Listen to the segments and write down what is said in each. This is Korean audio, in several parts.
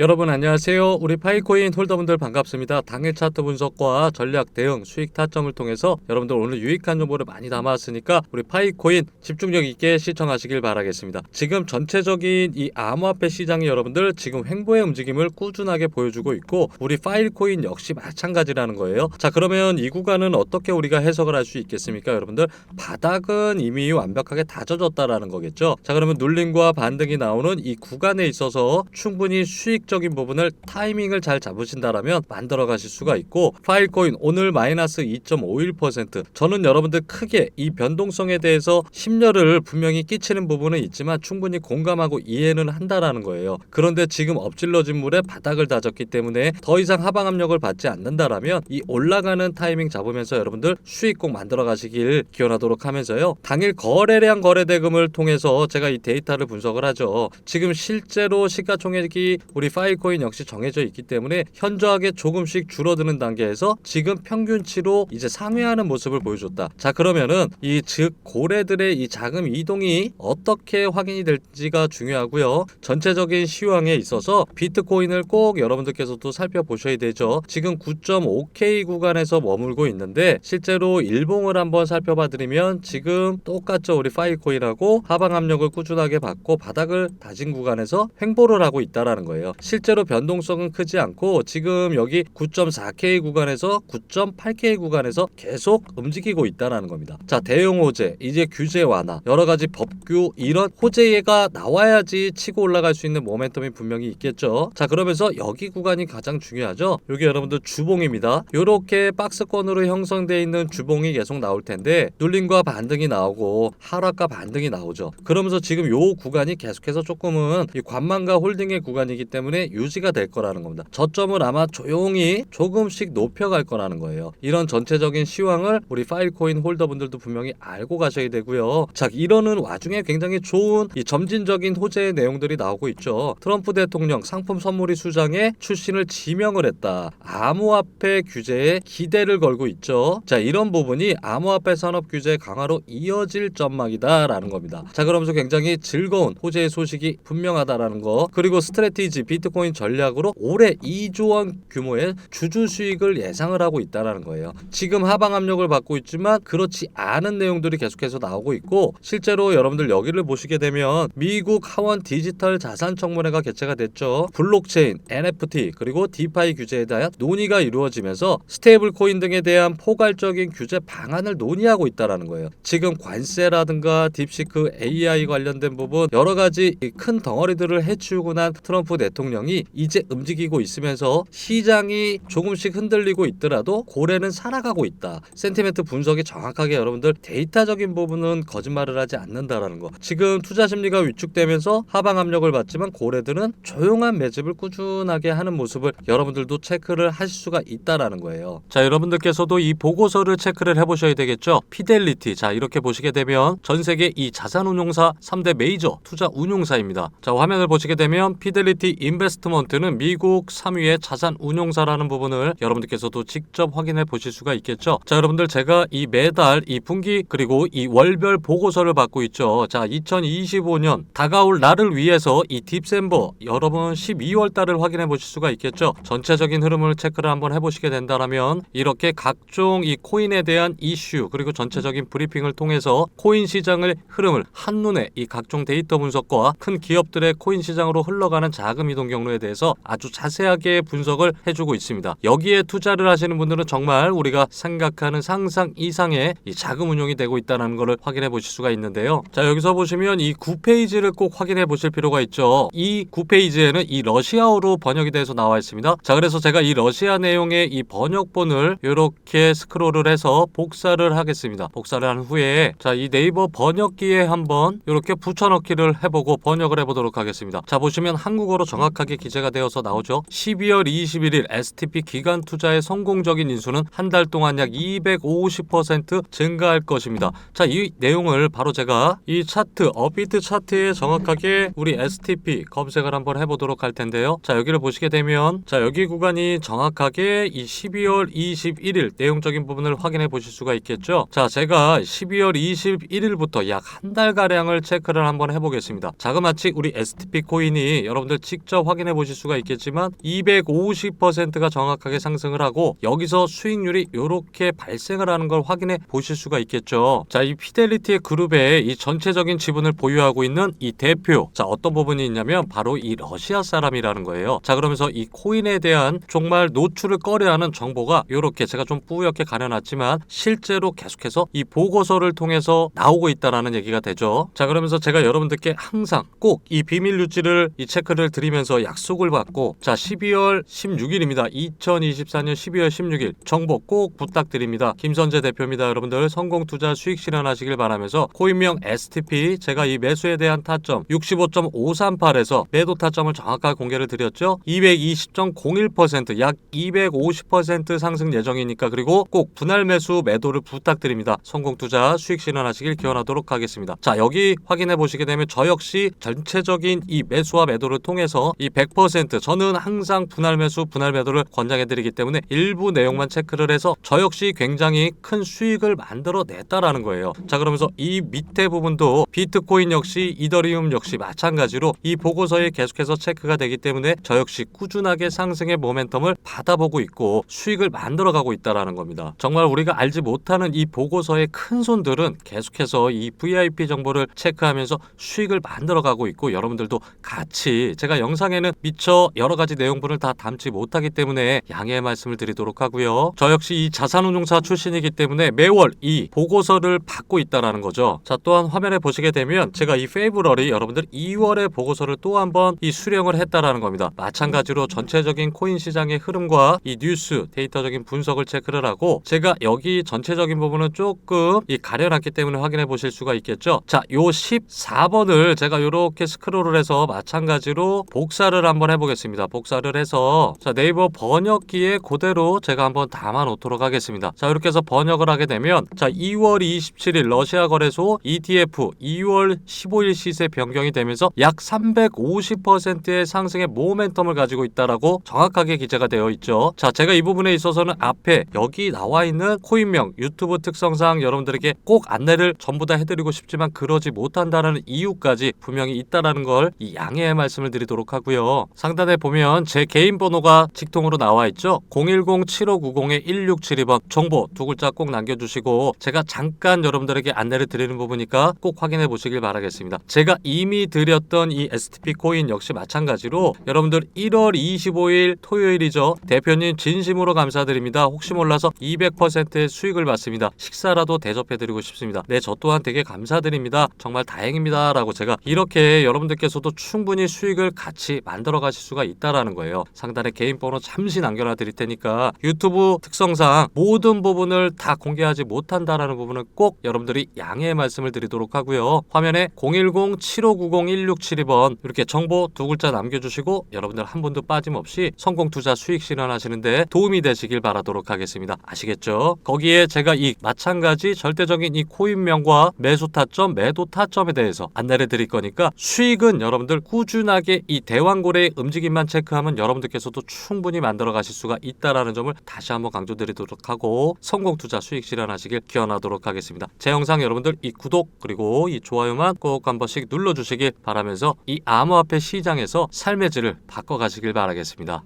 여러분 안녕하세요. 우리 파이코인 홀더분들 반갑습니다. 당일 차트 분석과 전략 대응, 수익 타점을 통해서 여러분들 오늘 유익한 정보를 많이 담아왔으니까 우리 파이코인 집중력 있게 시청하시길 바라겠습니다. 지금 전체적인 이 암호화폐 시장이 여러분들 지금 횡보의 움직임을 꾸준하게 보여주고 있고 우리 파일코인 역시 마찬가지라는 거예요. 자 그러면 이 구간은 어떻게 우리가 해석을 할 수 있겠습니까, 여러분들? 바닥은 이미 완벽하게 다져졌다라는 거겠죠. 자 그러면 눌림과 반등이 나오는 이 구간에 있어서 충분히 수익 적인 부분을 타이밍을 잘 잡으신다라면 만들어 가실 수가 있고 파일코인 오늘 마이너스 2.51% 저는 여러분들 크게 이 변동성에 대해서 심려를 분명히 끼치는 부분은 있지만 충분히 공감하고 이해는 한다라는 거예요. 그런데 지금 엎질러진 물에 바닥을 다졌기 때문에 더 이상 하방 압력을 받지 않는다라면 이 올라가는 타이밍 잡으면서 여러분들 수익 꼭 만들어 가시길 기원하도록 하면서요. 당일 거래량 거래 대금을 통해서 제가 이 데이터를 분석을 하죠. 지금 실제로 시가총액이 우리 파일코인 역시 정해져 있기 때문에 현저하게 조금씩 줄어드는 단계에서 지금 평균치로 이제 상회하는 모습을 보여줬다. 자 그러면은 이 즉 고래들의 이 자금 이동이 어떻게 확인이 될지가 중요하고요. 전체적인 시황에 있어서 비트코인을 꼭 여러분들께서도 살펴보셔야 되죠. 지금 9.5K 구간에서 머물고 있는데 실제로 일봉을 한번 살펴봐 드리면 지금 똑같죠. 우리 파일코인하고 하방 압력을 꾸준하게 받고 바닥을 다진 구간에서 횡보를 하고 있다라는 거예요. 실제로 변동성은 크지 않고 지금 여기 9.4K 구간에서 9.8K 구간에서 계속 움직이고 있다라는 겁니다. 자, 대형 호재, 이제 규제 완화, 여러 가지 법규 이런 호재가 나와야지 치고 올라갈 수 있는 모멘텀이 분명히 있겠죠. 자, 그러면서 여기 구간이 가장 중요하죠. 여기 여러분들 주봉입니다. 이렇게 박스권으로 형성되어 있는 주봉이 계속 나올 텐데 눌림과 반등이 나오고 하락과 반등이 나오죠. 그러면서 지금 요 구간이 계속해서 조금은 이 관망과 홀딩의 구간이기 때문에 유지가 될 거라는 겁니다. 저점을 아마 조용히 조금씩 높여갈 거라는 거예요. 이런 전체적인 시황을 우리 파일코인 홀더분들도 분명히 알고 가셔야 되고요. 자, 이러는 와중에 굉장히 좋은 이 점진적인 호재의 내용들이 나오고 있죠. 트럼프 대통령 상품 선물이 수장에 출신을 지명을 했다. 암호화폐 규제에 기대를 걸고 있죠. 자, 이런 부분이 암호화폐 산업 규제 강화로 이어질 전망이다라는 겁니다. 자, 그러면서 굉장히 즐거운 호재의 소식이 분명하다라는 거. 그리고 스트레티지 비 트코인 전략으로 올해 2조 원 규모의 주주 수익을 예상을 하고 있다라는 거예요. 지금 하방 압력을 받고 있지만 그렇지 않은 내용들이 계속해서 나오고 있고 실제로 여러분들 여기를 보시게 되면 미국 하원 디지털 자산 청문회가 개최가 됐죠. 블록체인, NFT 그리고 디파이 규제에 대한 논의가 이루어지면서 스테이블 코인 등에 대한 포괄적인 규제 방안을 논의하고 있다라는 거예요. 지금 관세라든가 딥시크 AI 관련된 부분 여러 가지 이큰 덩어리들을 해치우고 난 트럼프 대통령 이 이제 움직이고 있으면서 시장이 조금씩 흔들리고 있더라도 고래는 살아가고 있다. 센티멘트 분석이 정확하게 여러분들 데이터적인 부분은 거짓말을 하지 않는다라는 거. 지금 투자 심리가 위축되면서 하방 압력을 받지만 고래들은 조용한 매집을 꾸준하게 하는 모습을 여러분들도 체크를 하실 수가 있다라는 거예요. 자, 여러분들께서도 이 보고서를 체크를 해보셔야 되겠죠. 피델리티. 자, 이렇게 보시게 되면 전 세계 이 자산운용사 3대 메이저 투자 운용사입니다. 자, 화면을 보시게 되면 피델리티 인 베스트먼트는 미국 3위의 자산 운용사라는 부분을 여러분들께서도 직접 확인해 보실 수가 있겠죠. 자, 여러분들 제가 이 매달 이 분기 그리고 이 월별 보고서를 받고 있죠. 자, 2025년 다가올 날을 위해서 이 딥셈버 여러분 12월 달을 확인해 보실 수가 있겠죠. 전체적인 흐름을 체크를 한번 해 보시게 된다면 이렇게 각종 이 코인에 대한 이슈 그리고 전체적인 브리핑을 통해서 코인 시장의 흐름을 한눈에 이 각종 데이터 분석과 큰 기업들의 코인 시장으로 흘러가는 자금 이동 경로에 대해서 아주 자세하게 분석을 해주고 있습니다. 여기에 투자를 하시는 분들은 정말 우리가 생각하는 상상 이상의 이 자금 운용이 되고 있다는 것을 확인해 보실 수가 있는데요. 자 여기서 보시면 이 9페이지를 꼭 확인해 보실 필요가 있죠. 이 9페이지에는 이 러시아어로 번역이 돼서 나와 있습니다. 자 그래서 제가 이 러시아 내용의 이 번역본을 이렇게 스크롤을 해서 복사를 하겠습니다. 복사를 한 후에 자 이 네이버 번역기에 한번 이렇게 붙여넣기를 해보고 번역을 해보도록 하겠습니다. 자 보시면 한국어로 정확 하게 기재가 되어서 나오죠. 12월 21일 STP 기간 투자의 성공적인 인수는 한 달 동안 약 250% 증가할 것입니다. 자 이 내용을 바로 제가 이 차트 업비트 차트에 정확하게 우리 STP 검색을 한번 해보도록 할 텐데요. 자 여기를 보시게 되면 자 여기 구간이 정확하게 이 12월 21일 내용적인 부분을 확인해 보실 수가 있겠죠. 자 제가 12월 21일부터 약 한 달 가량을 체크를 한번 해보겠습니다. 자그마치 우리 STP 코인이 여러분들 직접 확인해 보실 수가 있겠지만 250%가 정확하게 상승을 하고 여기서 수익률이 이렇게 발생을 하는 걸 확인해 보실 수가 있겠죠. 자, 이 피델리티의 그룹에 이 전체적인 지분을 보유하고 있는 이 대표. 자, 어떤 부분이 있냐면 바로 이 러시아 사람이라는 거예요. 자, 그러면서 이 코인에 대한 정말 노출을 꺼려하는 정보가 이렇게 제가 좀 뿌옇게 가려놨지만 실제로 계속해서 이 보고서를 통해서 나오고 있다라는 얘기가 되죠. 자, 그러면서 제가 여러분들께 항상 꼭 이 비밀 유지를 이 체크를 드리면 서 약속을 받고 자, 12월 16일입니다. 2024년 12월 16일 정보 꼭 부탁드립니다. 김선재 대표입니다. 여러분들 성공 투자 수익 실현하시길 바라면서 코인명 STP 제가 이 매수에 대한 타점 65.538에서 매도 타점을 정확하게 공개를 드렸죠. 220.01%약 250% 상승 예정이니까 그리고 꼭 분할 매수 매도를 부탁드립니다. 성공 투자 수익 실현하시길 기원하도록 하겠습니다. 자, 여기 확인해 보시게 되면 저 역시 전체적인 이 매수와 매도를 통해서 이 100% 저는 항상 분할 매수, 분할 매도를 권장해 드리기 때문에 일부 내용만 체크를 해서 저 역시 굉장히 큰 수익을 만들어 냈다라는 거예요. 자, 그러면서 이 밑에 부분도 비트코인 역시 이더리움 역시 마찬가지로 이 보고서에 계속해서 체크가 되기 때문에 저 역시 꾸준하게 상승의 모멘텀을 받아보고 있고 수익을 만들어 가고 있다라는 겁니다. 정말 우리가 알지 못하는 이 보고서의 큰 손들은 계속해서 이 VIP 정보를 체크하면서 수익을 만들어 가고 있고 여러분들도 같이 제가 영상 에는 미처 여러 가지 내용분을 다 담지 못하기 때문에 양해의 말씀을 드리도록 하고요. 저 역시 이 자산운용사 출신이기 때문에 매월 이 보고서를 받고 있다라는 거죠. 자, 또한 화면에 보시게 되면 제가 이 페이브러리 여러분들 2월에 보고서를 또 한번 이 수령을 했다라는 겁니다. 마찬가지로 전체적인 코인 시장의 흐름과 이 뉴스 데이터적인 분석을 체크를 하고 제가 여기 전체적인 부분은 조금 이 가려놨기 때문에 확인해 보실 수가 있겠죠. 자, 요 14번을 제가 이렇게 스크롤을 해서 마찬가지로 복사 를 한번 해보겠습니다. 복사를 해서 자 네이버 번역기에 그대로 제가 한번 담아 놓도록 하겠습니다. 자 이렇게 해서 번역을 하게 되면 자 2월 27일 러시아 거래소 ETF 2월 15일 시세 변경이 되면서 약 350%의 상승의 모멘텀을 가지고 있다라고 정확하게 기재가 되어 있죠. 자 제가 이 부분에 있어서는 앞에 여기 나와 있는 코인명 유튜브 특성상 여러분들에게 꼭 안내를 전부 다 해드리고 싶지만 그러지 못한다는 이유까지 분명히 있다라는 걸 이 양해의 말씀을 드리도록 하고요. 상단에 보면 제 개인 번호가 직통으로 나와 있죠. 010-7590-1672번 정보 두 글자 꼭 남겨주시고 제가 잠깐 여러분들에게 안내를 드리는 부분이니까 꼭 확인해 보시길 바라겠습니다. 제가 이미 드렸던 이 STP 코인 역시 마찬가지로 여러분들 1월 25일 토요일이죠. 대표님 진심으로 감사드립니다. 혹시 몰라서 200%의 수익을 받습니다. 식사라도 대접해 드리고 싶습니다. 네, 저 또한 되게 감사드립니다. 정말 다행입니다. 라고 제가 이렇게 여러분들께서도 충분히 수익을 같이 만들어 가실 수가 있다라는 거예요. 상단에 개인 번호 잠시 남겨놔 드릴 테니까 유튜브 특성상 모든 부분을 다 공개하지 못한다라는 부분은 꼭 여러분들이 양해의 말씀을 드리도록 하고요. 화면에 010-7590-1672번 이렇게 정보 두 글자 남겨주시고 여러분들 한 분도 빠짐없이 성공 투자 수익 실현하시는데 도움이 되시길 바라도록 하겠습니다. 아시겠죠? 거기에 제가 이 마찬가지 절대적인 이 코인명과 매수 타점, 매도 타점에 대해서 안내를 드릴 거니까 수익은 여러분들 꾸준하게 이 대 왕고래의 움직임만 체크하면 여러분들께서도 충분히 만들어 가실 수가 있다라는 점을 다시 한번 강조드리도록 하고 성공 투자 수익 실현하시길 기원하도록 하겠습니다. 제 영상 여러분들 이 구독 그리고 이 좋아요만 꼭 한 번씩 눌러 주시길 바라면서 이 암호화폐 시장에서 삶의 질을 바꿔 가시길 바라겠습니다.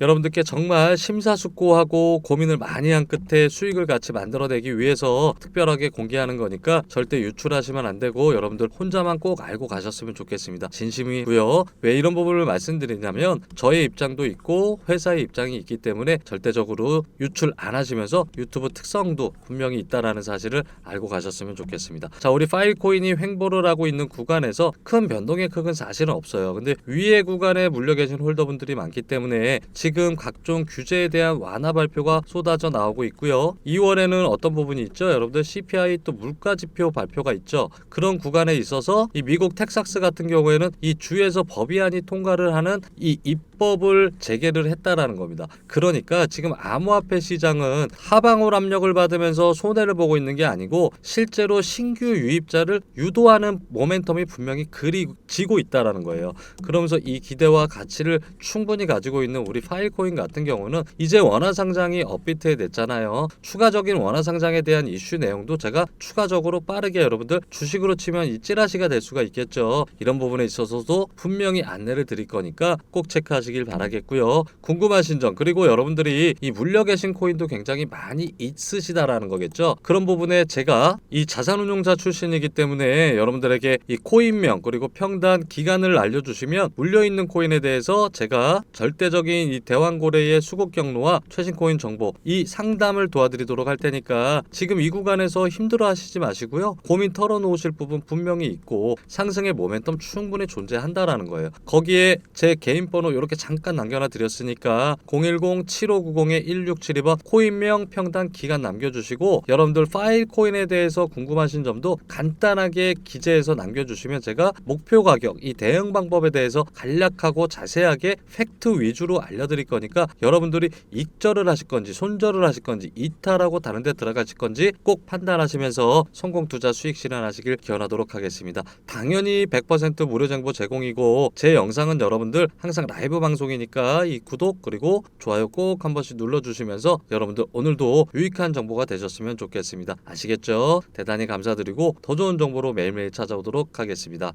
여러분들께 정말 심사숙고하고 고민을 많이 한 끝에 수익을 같이 만들어내기 위해서 특별하게 공개하는 거니까 절대 유출하시면 안 되고 여러분들 혼자만 꼭 알고 가셨으면 좋겠습니다. 진심이고요. 왜 이런 부분을 말씀드리냐면 저의 입장도 있고 회사의 입장이 있기 때문에 절대적으로 유출 안 하시면서 유튜브 특성도 분명히 있다라는 사실을 알고 가셨으면 좋겠습니다. 자, 우리 파일 코인이 횡보를 하고 있는 구간에서 큰 변동의 크은 사실은 없어요. 근데 위에 구간에 물려 계신 홀더분들이 많기 때문에 지금 각종 규제에 대한 완화 발표가 쏟아져 나오고 있고요. 2월에는 어떤 부분이 있죠? 여러분들 CPI 또 물가 지표 발표가 있죠. 그런 구간에 있어서 이 미국 텍사스 같은 경우에는 이 주에서 법의안이 통과를 하는 이 입 법을 재개를 했다라는 겁니다. 그러니까 지금 암호화폐 시장은 하방울 압력을 받으면서 손해를 보고 있는 게 아니고 실제로 신규 유입자를 유도하는 모멘텀이 분명히 그리지고 있다라는 거예요. 그러면서 이 기대와 가치를 충분히 가지고 있는 우리 파일코인 같은 경우는 이제 원화 상장이 업비트에 냈잖아요. 추가적인 원화 상장에 대한 이슈 내용도 제가 추가적으로 빠르게 여러분들 주식으로 치면 이 찌라시가 될 수가 있겠죠. 이런 부분에 있어서도 분명히 안내를 드릴 거니까 꼭 체크하시 길 바라겠고요. 궁금하신 점 그리고 여러분들이 이 물려 계신 코인도 굉장히 많이 있으시다라는 거겠죠. 그런 부분에 제가 이 자산운용사 출신이기 때문에 여러분들에게 이 코인명 그리고 평단 기간을 알려주시면 물려 있는 코인에 대해서 제가 절대적인 이 대왕고래의 수급 경로와 최신 코인 정보 이 상담을 도와드리도록 할 테니까 지금 이 구간에서 힘들어하시지 마시고요. 고민 털어놓으실 부분 분명히 있고 상승의 모멘텀 충분히 존재한다라는 거예요. 거기에 제 개인 번호 이렇게 잠깐 남겨놔 드렸으니까 010-7590-1672번 코인명 평단 기간 남겨주시고 여러분들 파일 코인에 대해서 궁금하신 점도 간단하게 기재해서 남겨주시면 제가 목표 가격 이 대응 방법에 대해서 간략하고 자세하게 팩트 위주로 알려드릴 거니까 여러분들이 익절을 하실 건지 손절을 하실 건지 이탈하고 다른 데 들어가실 건지 꼭 판단하시면서 성공 투자 수익 실현하시길 기원하도록 하겠습니다. 당연히 100% 무료 정보 제공이고 제 영상은 여러분들 항상 라이브 방송이니까 이 구독 그리고 좋아요 꼭 한 번씩 눌러주시면서 여러분들 오늘도 유익한 정보가 되셨으면 좋겠습니다. 아시겠죠? 대단히 감사드리고 더 좋은 정보로 매일매일 찾아오도록 하겠습니다.